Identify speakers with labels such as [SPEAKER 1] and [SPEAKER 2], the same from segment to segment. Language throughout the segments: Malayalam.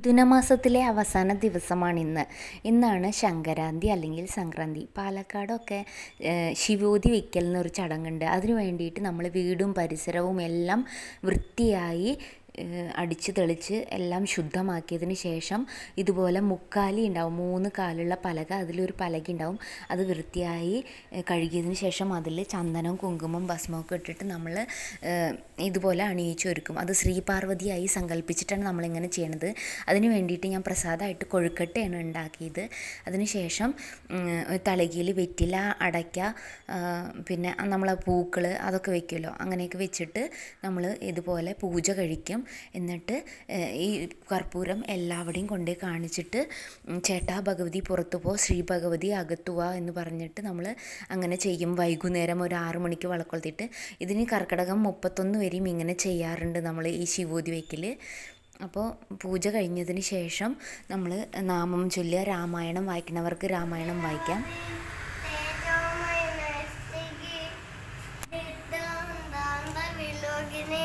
[SPEAKER 1] മിഥുനമാസത്തിലെ അവസാന ദിവസമാണ് ഇന്ന് ഇന്നാണ് ശങ്കരാന്തി അല്ലെങ്കിൽ സംക്രാന്തി. പാലക്കാടൊക്കെ ശിവോതി വയ്ക്കൽ എന്നൊരു ചടങ്ങുണ്ട്. അതിന് വേണ്ടിയിട്ട് നമ്മൾ വീടും പരിസരവും എല്ലാം വൃത്തിയായി അടിച്ച് തെളിച്ച് എല്ലാം ശുദ്ധമാക്കിയതിന് ശേഷം ഇതുപോലെ മുക്കാലി ഉണ്ടാവും. മൂന്ന് കാലുള്ള പലക അതിലൊരു പലക ഉണ്ടാവും. അത് വൃത്തിയായി കഴുകിയതിന് ശേഷം അതിൽ ചന്ദനവും കുങ്കുമം ഭസ്മമൊക്കെ ഇട്ടിട്ട് നമ്മൾ ഇതുപോലെ അണിയിച്ചൊരുക്കും അത് ശ്രീപാർവതിയായി സങ്കല്പിച്ചിട്ടാണ് നമ്മളിങ്ങനെ ചെയ്യണത്. അതിന് വേണ്ടിയിട്ട് ഞാൻ പ്രസാദമായിട്ട് കൊഴുക്കട്ടയാണ് ഉണ്ടാക്കിയത്. അതിന് ശേഷം തളകിയിൽ വെറ്റില അടയ്ക്ക പിന്നെ നമ്മളെ പൂക്കൾ അതൊക്കെ വെക്കുമല്ലോ. അങ്ങനെയൊക്കെ വെച്ചിട്ട് നമ്മൾ ഇതുപോലെ പൂജ കഴിക്കും. എന്നിട്ട് ഈ കർപ്പൂരം എല്ലാവിടെയും കൊണ്ടുപോയി കാണിച്ചിട്ട് ചേട്ടാ ഭഗവതി പുറത്തു പോ ശ്രീ ഭഗവതി അകത്തു എന്ന് പറഞ്ഞിട്ട് നമ്മൾ അങ്ങനെ ചെയ്യും. വൈകുന്നേരം ഒരു ആറു മണിക്ക് വളക്കൊളുത്തിയിട്ട്. ഇതിന് കർക്കിടകം മുപ്പത്തൊന്ന് വരെയും ഇങ്ങനെ ചെയ്യാറുണ്ട് നമ്മൾ ഈ ശിവോതി വയ്ക്കൽ അപ്പോൾ പൂജ കഴിഞ്ഞതിന് ശേഷം നമ്മൾ നാമം ചൊല്ലുക. രാമായണം വായിക്കുന്നവർക്ക് രാമായണം വായിക്കാം.
[SPEAKER 2] വിലോകിനെ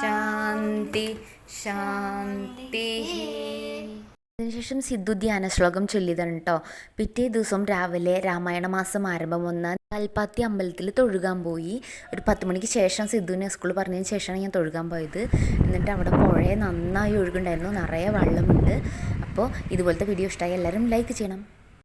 [SPEAKER 1] ശാന്തി ശാന്തി. അതിനുശേഷം സിദ്ധു ധ്യാന ശ്ലോകം ചൊല്ലിയതാണ് കേട്ടോ പിറ്റേ ദിവസം രാവിലെ രാമായണ മാസം ആരംഭം വന്ന കൽപ്പാത്തി അമ്പലത്തിൽ തൊഴുകാൻ പോയി. ഒരു പത്ത് മണിക്ക് ശേഷം സിദ്ധുവിനെ സ്കൂളിൽ പറഞ്ഞതിന് ശേഷമാണ് ഞാൻ തൊഴുകാൻ പോയത്. എന്നിട്ട് അവിടെ പുഴ നന്നായി ഒഴുകുണ്ടായിരുന്നു നിറയെ വെള്ളമുണ്ട്. അപ്പോൾ ഇതുപോലത്തെ വീഡിയോ ഇഷ്ടമായി എല്ലാവരും ലൈക്ക് ചെയ്യണം.